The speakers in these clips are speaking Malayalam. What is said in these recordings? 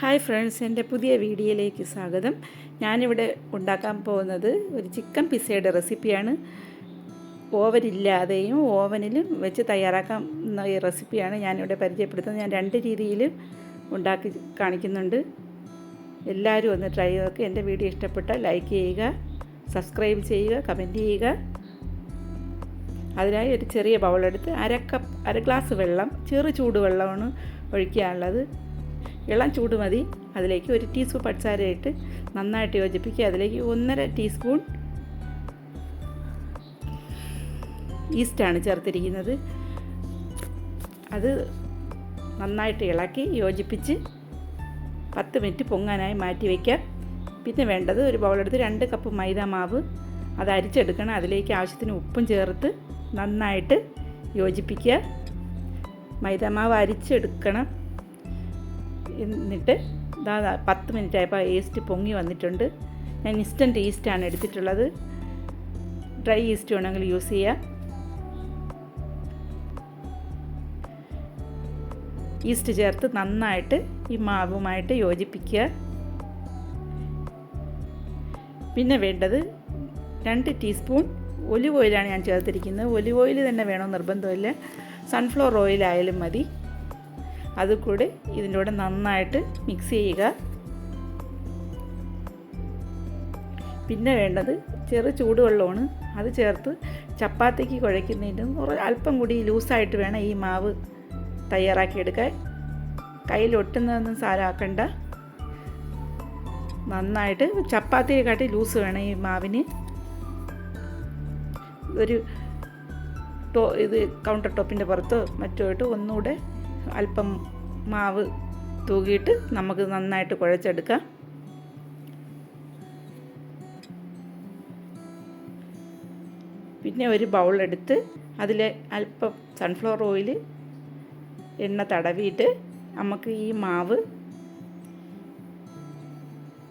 ഹായ് ഫ്രണ്ട്സ് എന്റെ പുതിയ വീഡിയോയിലേക്ക് സ്വാഗതം. ഞാനിവിടെ ഉണ്ടാക്കാൻ പോകുന്നത് ഒരു ചിക്കൻ പിസയുടെ റെസിപ്പിയാണ് ഓവനില്ലാതെയും ഓവനിലും വെച്ച് തയ്യാറാക്കാൻ ഈ റെസിപ്പിയാണ് ഞാനിവിടെ പരിചയപ്പെടുത്തുന്നത്. ഞാൻ രണ്ട് രീതിയിൽ ഉണ്ടാക്കി കാണിക്കുന്നുണ്ട്. എല്ലാവരും ഒന്ന് ട്രൈ ചെയ്തൊക്കെ എന്റെ വീഡിയോ ഇഷ്ടപ്പെട്ടാൽ ലൈക്ക് ചെയ്യുക സബ്സ്ക്രൈബ് ചെയ്യുക കമന്റ് ചെയ്യുക. അതിനായി ഒരു ചെറിയ ബൗളെടുത്ത് അര കപ്പ് അര ഗ്ലാസ് വെള്ളം ചെറു ചൂടുവെള്ളമാണ് ഒഴിക്കാനുള്ളത്. ഇളം ചൂട് മതി. അതിലേക്ക് ഒരു ടീസ്പൂൺ പച്ചസാര ഇട്ട് നന്നായിട്ട് യോജിപ്പിക്കുക. അതിലേക്ക് ഒന്നര ടീസ്പൂൺ ഈസ്റ്റാണ് ചേർത്തിരിക്കുന്നത്. അത് നന്നായിട്ട് ഇളക്കി യോജിപ്പിച്ച് പത്ത് മിനിറ്റ് പൊങ്ങാനായി മാറ്റി വയ്ക്കാം പിന്നെ വേണ്ടത് ഒരു ബൗളെടുത്ത് രണ്ട് കപ്പ് മൈദ മാവ് അത് അരിച്ചെടുക്കണം. അതിലേക്ക് ആവശ്യത്തിന് ഉപ്പും ചേർത്ത് നന്നായിട്ട് യോജിപ്പിക്കുക. മൈദ മാവ് അരിച്ചെടുക്കണം. എന്നിട്ട് ഇതാ പത്ത് മിനിറ്റ് ആയപ്പോൾ ഈസ്റ്റ് പൊങ്ങി വന്നിട്ടുണ്ട്. ഞാൻ ഇൻസ്റ്റന്റ് ഈസ്റ്റാണ് എടുത്തിട്ടുള്ളത്. ഡ്രൈ ഈസ്റ്റ് വേണമെങ്കിൽ യൂസ് ചെയ്യാം. ഈസ്റ്റ് ചേർത്ത് നന്നായിട്ട് ഈ മാവുമായിട്ട് യോജിപ്പിക്കുക. പിന്നെ വേണ്ടത് രണ്ട് ടീസ്പൂൺ ഒലിവ് ഓയിലാണ് ഞാൻ ചേർത്തിരിക്കുന്നത്. ഒലിവ് ഓയിൽ തന്നെ വേണം നിർബന്ധമില്ല. സൺഫ്ലവർ ഓയിലായാലും മതി. അത് കൂടി ഇതിന്റെ നന്നായിട്ട് മിക്സ് ചെയ്യുക. പിന്നെ വേണ്ടത് ചെറു ചൂടുവെള്ളമാണ്. അത് ചേർത്ത് ചപ്പാത്തിക്ക് കുഴയ്ക്കുന്നതിന് അല്പം കൂടി ലൂസായിട്ട് വേണം ഈ മാവ് തയ്യാറാക്കിയെടുക്കാൻ കയ്യിൽ ഒട്ടുന്നതൊന്നും സാരാക്കണ്ട. നന്നായിട്ട് ചപ്പാത്തിയെ കാട്ടി ലൂസ് വേണം ഈ മാവിന്. ഒരു ടോ ഇത് കൗണ്ടർ ടോപ്പിന്റെ പുറത്തോ മറ്റോ ഇട്ട് ഒന്നുകൂടെ അല്പം മാവ് തൂകിയിട്ട് നമുക്ക് നന്നായിട്ട് കുഴച്ചെടുക്കാം. പിന്നെ ഒരു ബൗൾ എടുത്ത് അതിൽ അല്പം സൺഫ്ലവർ ഓയിൽ എണ്ണ തടവിയിട്ട് നമുക്ക് ഈ മാവ്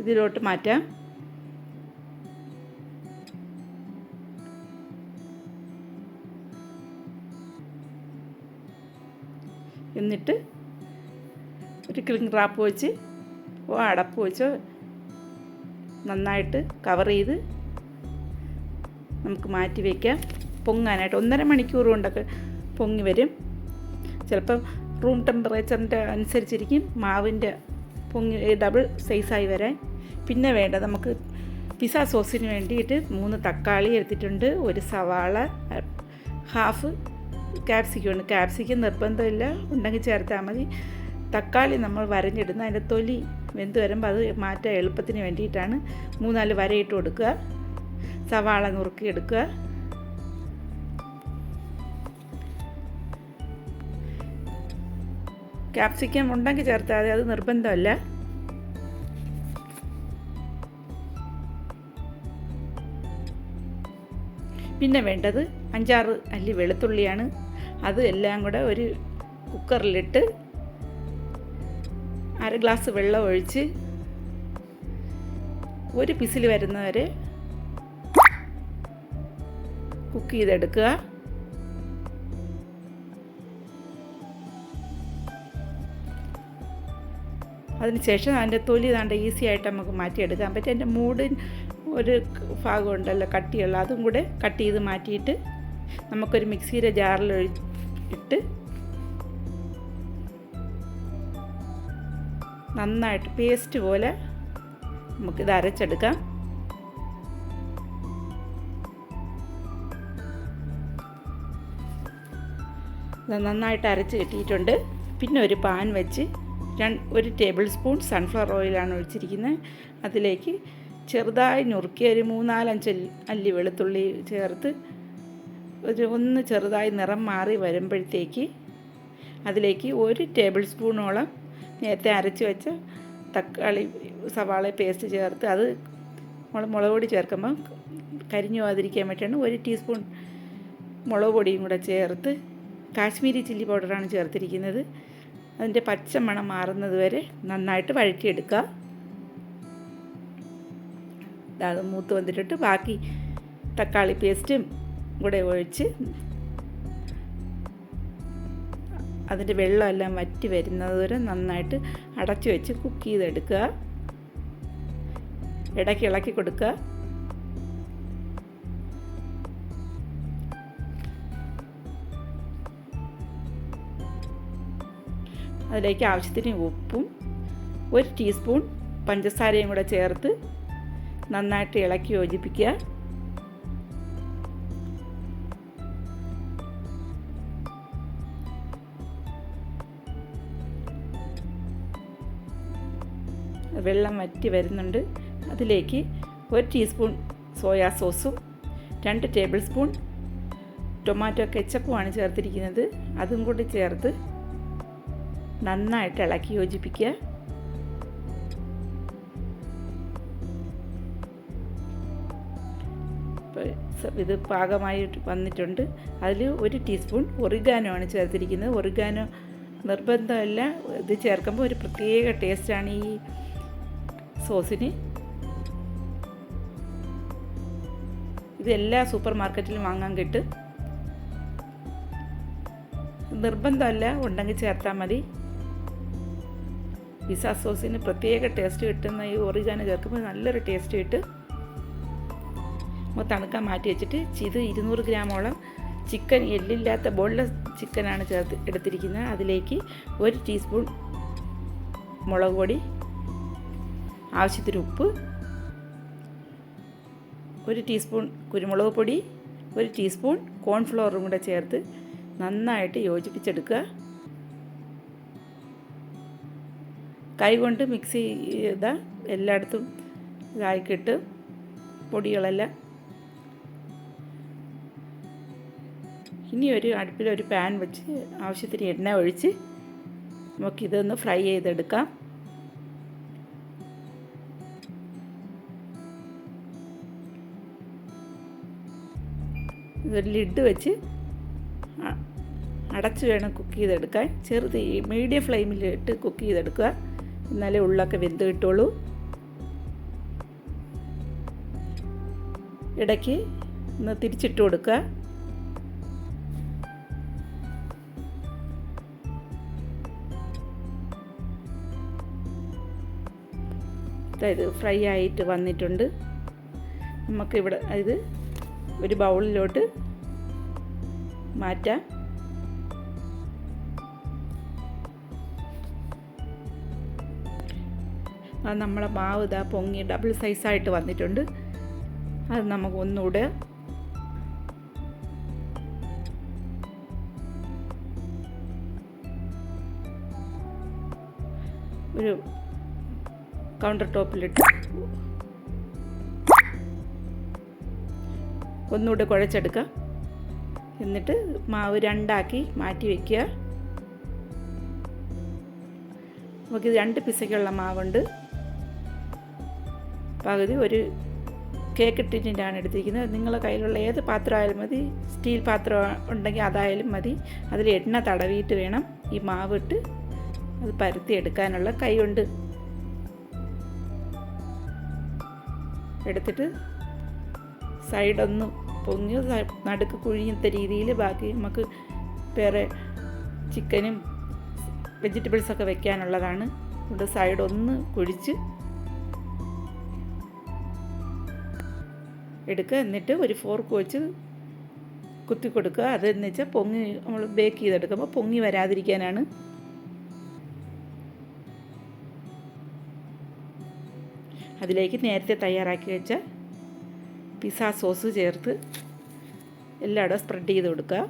ഇതിലോട്ട് മാറ്റാം. എന്നിട്ട് ഒരു ക്ലിങ് റാപ്പ് വെച്ച് ഓ അടപ്പ് വെച്ചോ നന്നായിട്ട് കവർ ചെയ്ത് നമുക്ക് മാറ്റി വയ്ക്കാം പൊങ്ങാനായിട്ട് ഒന്നര മണിക്കൂർ കൊണ്ടൊക്കെ പൊങ്ങി വരും. ചിലപ്പം റൂം ടെമ്പറേച്ചറിന്റെ അനുസരിച്ചിരിക്കും. മാവിന്റെ പൊങ്ങി ഡബിൾ സൈസായി വരാൻ. പിന്നെ വേണ്ട നമുക്ക് പിസ സോസിന് വേണ്ടിയിട്ട് മൂന്ന് തക്കാളി എടുത്തിട്ടുണ്ട്. ഒരു സവാള ഹാഫ് ക്യാപ്സിക്കം ഉണ്ട്. ക്യാപ്സിക്കം നിർബന്ധമില്ല. ഉണ്ടെങ്കിൽ ചേർത്താൽ മതി. തക്കാളി നമ്മൾ വരഞ്ഞിടുന്ന അതിന്റെ തൊലി വെന്ത് വരുമ്പോൾ അത് മാറ്റാൻ എളുപ്പത്തിന് വേണ്ടിയിട്ടാണ് മൂന്നാൽ വരയിട്ട് കൊടുക്കുക. സവാള നുറുക്കി എടുക്കുക ക്യാപ്സിക്കം ഉണ്ടെങ്കിൽ ചേർത്താൽ അത് നിർബന്ധമല്ല. പിന്നെ വേണ്ടത് അഞ്ചാറ് അല്ലി വെളുത്തുള്ളിയാണ്. അത് എല്ലാം കൂടെ ഒരു കുക്കറിലിട്ട് അര ഗ്ലാസ് വെള്ളം ഒഴിച്ച് ഒരു പിസിൽ വരുന്നവരെ കുക്ക് ചെയ്തെടുക്കുക. അതിനുശേഷം അതിന്റെ തൊലി താണ്ട് ഈസി ആയിട്ട് നമുക്ക് മാറ്റിയെടുക്കാൻ പറ്റും എന്റെ മൂടിൻ ഒരു ഭാഗമുണ്ടല്ലോ കട്ടിയുള്ള അതും കൂടെ കട്ട് ചെയ്ത് മാറ്റിയിട്ട് നമുക്കൊരു മിക്സിയുടെ ജാറിൽ ഇട്ട് നന്നായിട്ട് പേസ്റ്റ് പോലെ നമുക്കിത് അരച്ചെടുക്കാം. നന്നായിട്ട് അരച്ച് കിട്ടിയിട്ടുണ്ട്. പിന്നെ ഒരു പാൻ വെച്ച് ഒരു ടേബിൾ സ്പൂൺ സൺഫ്ലവർ ഓയിലാണ് ഒഴിച്ചിരിക്കുന്നത്. അതിലേക്ക് ചെറുതായി നുറുക്കിയ ഒരു മൂന്നാലഞ്ച് അല്ലി വെളുത്തുള്ളി ചേർത്ത് ഒരു ഒന്ന് ചെറുതായി നിറം മാറി വരുമ്പോഴത്തേക്ക് അതിലേക്ക് ഒരു ടേബിൾ സ്പൂണോളം നേരത്തെ അരച്ച് വെച്ച തക്കാളി സവാള പേസ്റ്റ് ചേർത്ത് അത് മുളക് പൊടി ചേർക്കുമ്പോൾ കരിഞ്ഞു പോകാതിരിക്കാൻ വേണ്ടിയാണ് ഒരു ടീസ്പൂൺ മുളക് പൊടിയും കൂടെ ചേർത്ത് കാശ്മീരി ചില്ലി പൗഡറാണ് ചേർത്തിരിക്കുന്നത്. അതിന്റെ പച്ച മണം മാറുന്നത് വരെ നന്നായിട്ട് വഴറ്റിയെടുക്കുക. അത് മൂത്ത് വന്നിട്ടിട്ട് ബാക്കി തക്കാളി പേസ്റ്റും കൂടെ ഒഴിച്ച് അതിന്റെ വെള്ളമെല്ലാം വറ്റി വരുന്നത് വരെ നന്നായിട്ട് അടച്ചു വെച്ച് കുക്ക് ചെയ്തെടുക്കുക. ഇടയ്ക്ക് ഇളക്കി കൊടുക്കുക. അതിലേക്ക് ആവശ്യത്തിന് ഉപ്പും ഒരു ടീസ്പൂൺ പഞ്ചസാരയും കൂടെ ചേർത്ത് നന്നായിട്ട് ഇളക്കി യോജിപ്പിക്കുക. വെള്ളം വറ്റി വരുന്നുണ്ട്. അതിലേക്ക് ഒരു ടീസ്പൂൺ സോയാ സോസും രണ്ട് ടേബിൾ സ്പൂൺ ടൊമാറ്റോ കെച്ചപ്പുമാണ് ചേർത്തിരിക്കുന്നത്. അതും കൂടി ചേർത്ത് നന്നായിട്ട് ഇളക്കി യോജിപ്പിക്കുക. ഇത് പാകമായി വന്നിട്ടുണ്ട്. അതിൽ ഒരു ടീസ്പൂൺ ഒറിഗാനോ ആണ് ചേർത്തിരിക്കുന്നത്. ഒറിഗാനോ നിർബന്ധമല്ല. ഇത് ചേർക്കുമ്പോൾ ഒരു പ്രത്യേക ടേസ്റ്റാണ് ഈ സോസിന്. ഇത് സൂപ്പർ മാർക്കറ്റിലും വാങ്ങാൻ കിട്ടും. നിർബന്ധമല്ല ഉണ്ടെങ്കിൽ ചേർത്താൽ മതി. പിസ സോസിന് പ്രത്യേക ടേസ്റ്റ് കിട്ടുന്ന ഈ ഒറിഗാനോ ചേർക്കുമ്പോൾ നല്ലൊരു ടേസ്റ്റ് കിട്ടും. തണുക്കാൻ മാറ്റി വെച്ചിട്ട് ഇത് ഇരുന്നൂറ് ഗ്രാമോളം ചിക്കൻ എല്ലില്ലാത്ത ബോൺലെസ് ചിക്കനാണ് ചേർത്ത് എടുത്തിരിക്കുന്നത്. അതിലേക്ക് ഒരു ടീസ്പൂൺ മുളക് പൊടി ആവശ്യത്തിന് ഉപ്പ് ഒരു ടീസ്പൂൺ കുരുമുളക് പൊടി ഒരു ടീസ്പൂൺ കോൺഫ്ലവറും കൂടെ ചേർത്ത് നന്നായിട്ട് യോജിപ്പിച്ചെടുക്കുക. കൈകൊണ്ട് മിക്സ് ചെയ്ത എല്ലായിടത്തും ഇതായിക്കിട്ട് പൊടികളെല്ലാം ഇനി ഒരു അടുപ്പിൽ ഒരു പാൻ വെച്ച് ആവശ്യത്തിന് എണ്ണ ഒഴിച്ച് നമുക്കിതൊന്ന് ഫ്രൈ ചെയ്തെടുക്കാം. ഇതൊരു ലിഡ് വെച്ച് അടച്ച് വേണം കുക്ക് ചെയ്തെടുക്കാൻ. ചെറുത് മീഡിയം ഫ്ലെയിമിലിട്ട് കുക്ക് ചെയ്തെടുക്കുക. എന്നാലേ ഉള്ളൊക്കെ വെന്ത് കിട്ടുള്ളൂ. ഇടയ്ക്ക് ഒന്ന് തിരിച്ചിട്ട് കൊടുക്കുക. അതായത് ഫ്രൈ ആയിട്ട് വന്നിട്ടുണ്ട്. നമുക്കിവിടെ ഇത് ഒരു ബൗളിലോട്ട് മാറ്റാം. അത് നമ്മളെ മാവ് ഇതാ പൊങ്ങി ഡബിൾ സൈസായിട്ട് വന്നിട്ടുണ്ട്. അത് നമുക്ക് ഒന്നുകൂടെ ഒരു കൗണ്ടർ ടോപ്പിലിട്ട് ഒന്നുകൂടെ കുഴച്ചെടുക്കുക എന്നിട്ട് മാവ് രണ്ടാക്കി മാറ്റി വയ്ക്കുക നമുക്ക് രണ്ട് പിസയ്ക്കുള്ള മാവുണ്ട്. പകുതി ഒരു കേക്ക് ടിന്നിന്റാണ് എടുത്തിരിക്കുന്നത്. നിങ്ങളുടെ കയ്യിലുള്ള ഏത് പാത്രമായാലും മതി. സ്റ്റീൽ പാത്രം ഉണ്ടെങ്കിൽ അതായാലും മതി. അതിൽ എണ്ണ തടവിയിട്ട് വേണം ഈ മാവിട്ട് അത് പരത്തി എടുക്കാനുള്ള കൈ ഉണ്ട് എടുത്തിട്ട് സൈഡൊന്ന് പൊങ്ങി നടുക്ക് കുഴിഞ്ഞത്തെ രീതിയിൽ ബാക്കി നമുക്ക് വേറെ ചിക്കനും വെജിറ്റബിൾസൊക്കെ വെക്കാനുള്ളതാണ്. അതുകൊണ്ട് സൈഡ് ഒന്ന് കുഴിച്ച് എടുക്കുക. എന്നിട്ട് ഒരു ഫോർക്ക് വെച്ച് കുത്തി കൊടുക്കുക. അതെന്ന് വെച്ചാൽ പൊങ്ങി നമ്മൾ ബേക്ക് ചെയ്തെടുക്കുമ്പോൾ പൊങ്ങി വരാതിരിക്കാനാണ്. അതിലേക്ക് നേരത്തെ തയ്യാറാക്കി വെച്ച പിസ്സ സോസ് ചേർത്ത് എല്ലായിടവും സ്പ്രെഡ് ചെയ്ത് കൊടുക്കുക.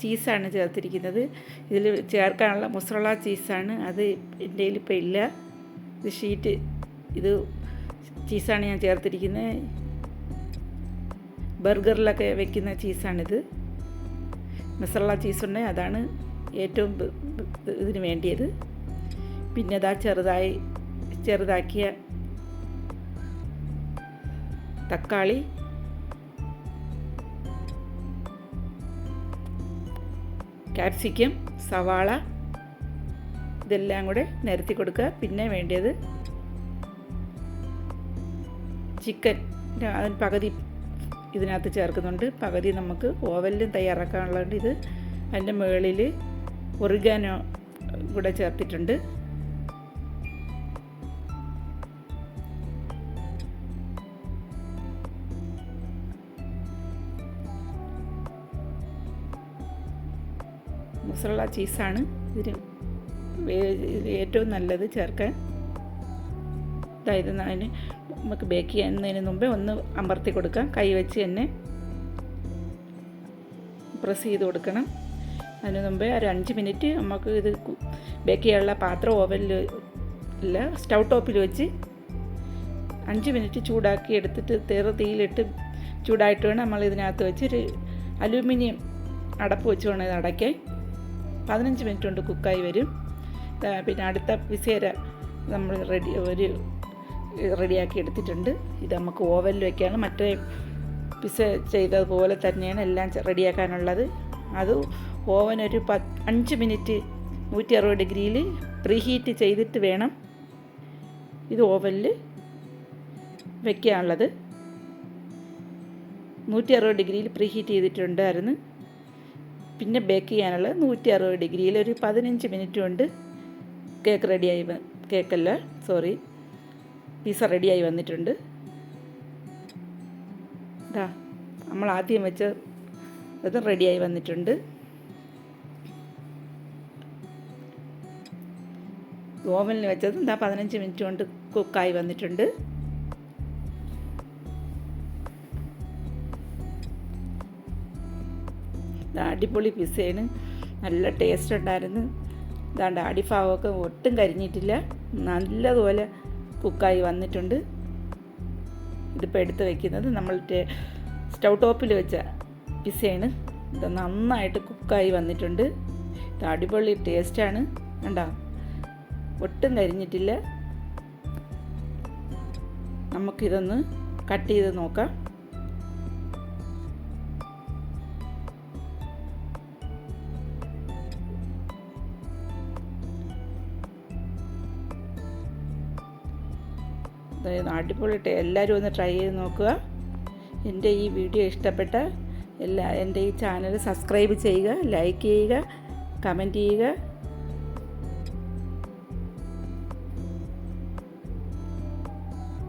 ചീസാണ് ചേർത്തിരിക്കുന്നത്. ഇതിൽ ചേർക്കാനുള്ള മുസ്രള ചീസാണ് അത് എന്റെ ഇപ്പോൾ ഇല്ല. ഇത് ഷീറ്റ് ഇത് ചീസാണ് ഞാൻ ചേർത്തിരിക്കുന്നത്. ബർഗറിലൊക്കെ വെക്കുന്ന ചീസാണിത് മസാല ചീസുണ്ട് അതാണ് ഏറ്റവും ഇതിന് വേണ്ടിയത്. പിന്നെ അതാ ചെറുതായി ചെറുതാക്കിയ തക്കാളി. ക്യാപ്സിക്കം സവാള. ഇതെല്ലാം കൂടെ നിരത്തി കൊടുക്കുക. പിന്നെ വേണ്ടിയത് ചിക്കൻ. അതിന് പകുതി ഇതിനകത്ത് ചേർക്കുന്നുണ്ട്. പകുതി നമുക്ക് ഓവലിലും തയ്യാറാക്കാനുള്ളതുകൊണ്ട് ഇത്. അതിന്റെ മുകളിൽ ഒറിഗാനോ കൂടെ ചേർത്തിട്ടുണ്ട്. മുസള ചീസാണ്. ഇതിന് ഏറ്റവും നല്ലത് ചേർക്കാൻ. അതായത് അതിന് നമുക്ക് ബേക്ക് ചെയ്യുന്നതിന് മുമ്പേ ഒന്ന് അമർത്തി കൊടുക്കാം. കൈ വെച്ച് തന്നെ പ്രസ് ചെയ്ത് കൊടുക്കണം. അതിന് മുമ്പേ ഒരു അഞ്ച് മിനിറ്റ് നമുക്ക് ഇത് ബേക്ക് ചെയ്യാനുള്ള പാത്രം ഓവനിൽ ഇല്ല സ്റ്റൗ ടോപ്പിൽ വെച്ച് അഞ്ച് മിനിറ്റ് ചൂടാക്കി എടുത്തിട്ട് തെറു തീയിലിട്ട് ചൂടായിട്ട് വേണം നമ്മൾ ഇതിനകത്ത് വെച്ച് ഒരു അലൂമിനിയം അടപ്പ് വെച്ച് വേണം ഇത് അടയ്ക്കാൻ. പതിനഞ്ച് മിനിറ്റ് കൊണ്ട് കുക്കായി വരും. പിന്നെ അടുത്ത പിസേര നമ്മൾ റെഡി ഒരു റെഡിയാക്കി എടുത്തിട്ടുണ്ട്. ഇത് നമുക്ക് ഓവനിൽ വെക്കാനും മറ്റേ പിസ ചെയ്തതുപോലെ തന്നെയാണ് എല്ലാം റെഡിയാക്കാനുള്ളത് അത് ഓവൻ ഒരു പ അഞ്ച് മിനിറ്റ് നൂറ്റി അറുപത് ഡിഗ്രിയിൽ പ്രീഹീറ്റ് ചെയ്തിട്ട് വേണം ഇത് ഓവനിൽ വെക്കാനുള്ളത്. നൂറ്റി അറുപത് ഡിഗ്രിയിൽ പ്രീഹീറ്റ് ചെയ്തിട്ടുണ്ടായിരുന്നു. പിന്നെ ബേക്ക് ചെയ്യാനുള്ളത് നൂറ്റി അറുപത് ഡിഗ്രിയിൽ ഒരു പതിനഞ്ച് മിനിറ്റ് കൊണ്ട് കേക്ക് റെഡിയായി കേക്കല്ല സോറി പിസ്സ റെഡിയായി വന്നിട്ടുണ്ട്. ഇതാ നമ്മൾ ആദ്യം വെച്ച ഇത് റെഡിയായി വന്നിട്ടുണ്ട്. ഓവനിൽ വെച്ചത് എന്താ പതിനഞ്ച് മിനിറ്റ് കൊണ്ട് കുക്കായി വന്നിട്ടുണ്ട്. അടിപൊളി പിസ്സയാണ് നല്ല ടേസ്റ്റ് ഉണ്ടായിരുന്നു. ഇതാണ്ട് അടിഭാവമൊക്കെ ഒട്ടും കരിഞ്ഞിട്ടില്ല. നല്ലതുപോലെ കുക്കായി വന്നിട്ടുണ്ട്. ഇതിപ്പോൾ എടുത്ത് വെക്കുന്നത് നമ്മൾ സ്റ്റൗ ടോപ്പിൽ വെച്ച പിസ്സയാണ് ഇത് നന്നായിട്ട് കുക്കായി വന്നിട്ടുണ്ട്. ഇത് അടിപൊളി ടേസ്റ്റാണ് കണ്ടോ? ഒട്ടും കരിഞ്ഞിട്ടില്ല നമുക്കിതൊന്ന് കട്ട് ചെയ്ത് നോക്കാം. അടിപൊളി എല്ലാവരും ഒന്ന് ട്രൈ ചെയ്ത് നോക്കുക. എന്റെ ഈ വീഡിയോ ഇഷ്ടപ്പെട്ട എല്ലാ എന്റെ ഈ ചാനൽ സബ്സ്ക്രൈബ് ചെയ്യുക ലൈക്ക് ചെയ്യുക കമന്റ് ചെയ്യുക.